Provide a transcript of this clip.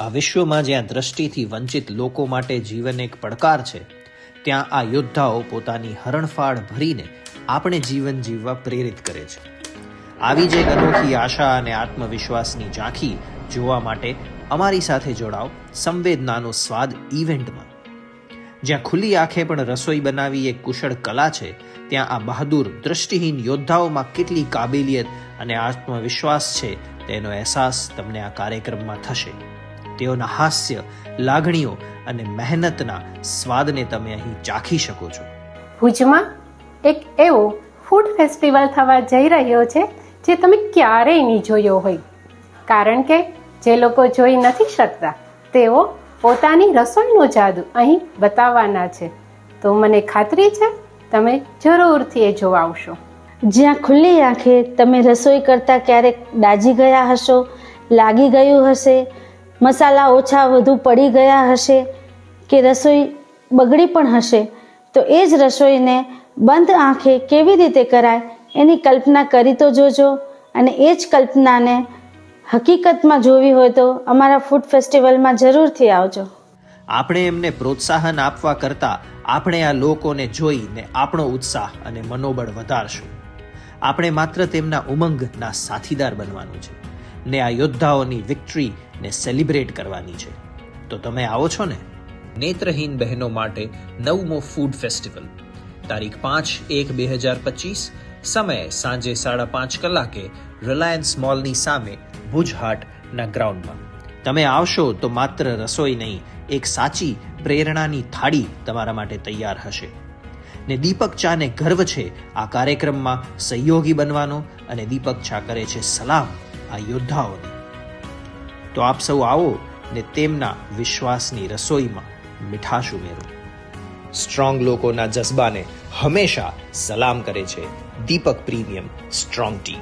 આ વિશ્વમાં જ્યાં દ્રષ્ટિથી વંચિત લોકો માટે જીવન એક પડકાર છે, ત્યાં આ યોદ્ધાઓ પોતાની હરણફાળ ભરીને આપણે જીવન જીવવા પ્રેરિત કરે છે. આવી જ એક અનોખી આશા અને આત્મવિશ્વાસની ઝાંખી જોવા માટે અમારી સાથે જોડાઓ સંવેદનાનો સ્વાદ ઇવેન્ટમાં જ્યાં ખુલ્લી આંખે પણ રસોઈ બનાવી એક કુશળ કલા છે, ત્યાં આ બહાદુર, દ્રષ્ટિહીન યોદ્ધાઓમાં કેટલી કાબેલિયત અને આત્મવિશ્વાસ છે તેનો અહેસાસ તમને આ કાર્યક્રમમાં થશે. તેઓના હાસ્ય લાગણીઓ અને મહેનતના સ્વાદને તમે અહીં ચાખી શકો છો. ભુજમાં એક એવો ફૂડ ફેસ્ટિવલ થવા જઈ રહ્યો છે જે તમે ક્યારેય નહીં જોયો હોય. કારણ કે જે લોકો જોઈ નથી શકતા તેઓ પોતાની રસોઈનો જાદુ અહીં બતાવવાના છે. તો મને ખાતરી છે તમે જરૂરથી એ જોવા આવશો. જ્યાં ખુલ્લી આંખે તમે રસોઈ કરતાં ક્યારેક દાજી ગયા હશો લાગી ગયું હશે મસાલા ઓછા વધુ પડી ગયા હશે કે રસોઈ બગડી પણ હશે, તો એ જ રસોઈને બંધ આંખે કેવી રીતે કરાય એની કલ્પના કરી તો જોજો. અને એ જ કલ્પનાને હકીકતમાં જોવી હોય તો અમારા ફૂડ ફેસ્ટિવલમાં જરૂરથી આવજો. આપણે એમને પ્રોત્સાહન આપવા કરતાં આપણે આ લોકોને જોઈને આપણો ઉત્સાહ અને મનોબળ વધારશું. આપણે માત્ર તેમના ઉમંગના સાથીદાર બનવાનું છે. ને આ યોદ્ધાઓની વિક્ટરીને સેલિબ્રેટ કરવાની છે. તો તમે આવો છો ને? નેત્રહીન બહેનો માટે નવમો ફૂડ ફેસ્ટિવલ તારીખ પાંચ એક બે હજાર પચીસ સમય સાંજે સાડા પાંચ કલાકે રિલાયન્સ મોલની સામે ભુજ હાટના ગ્રાઉન્ડમાં તમે આવશો તો માત્ર રસોઈ નહીં એક સાચી પ્રેરણાની થાળી તમારા માટે તૈયાર હશે. ને દીપક ચાને ગર્વ છે આ કાર્યક્રમમાં સહયોગી બનવાનો અને દીપક ચા કરે છે સલામ. આ યોદ્ધાઓને. તો આપ સૌ આવો ને તેમના વિશ્વાસની રસોઈમાં મીઠાશ ઉમેરો. સ્ટ્રોંગ લોકોના જજ્બાને હંમેશા સલામ કરે છે દીપક પ્રીમિયમ સ્ટ્રોંગ ટી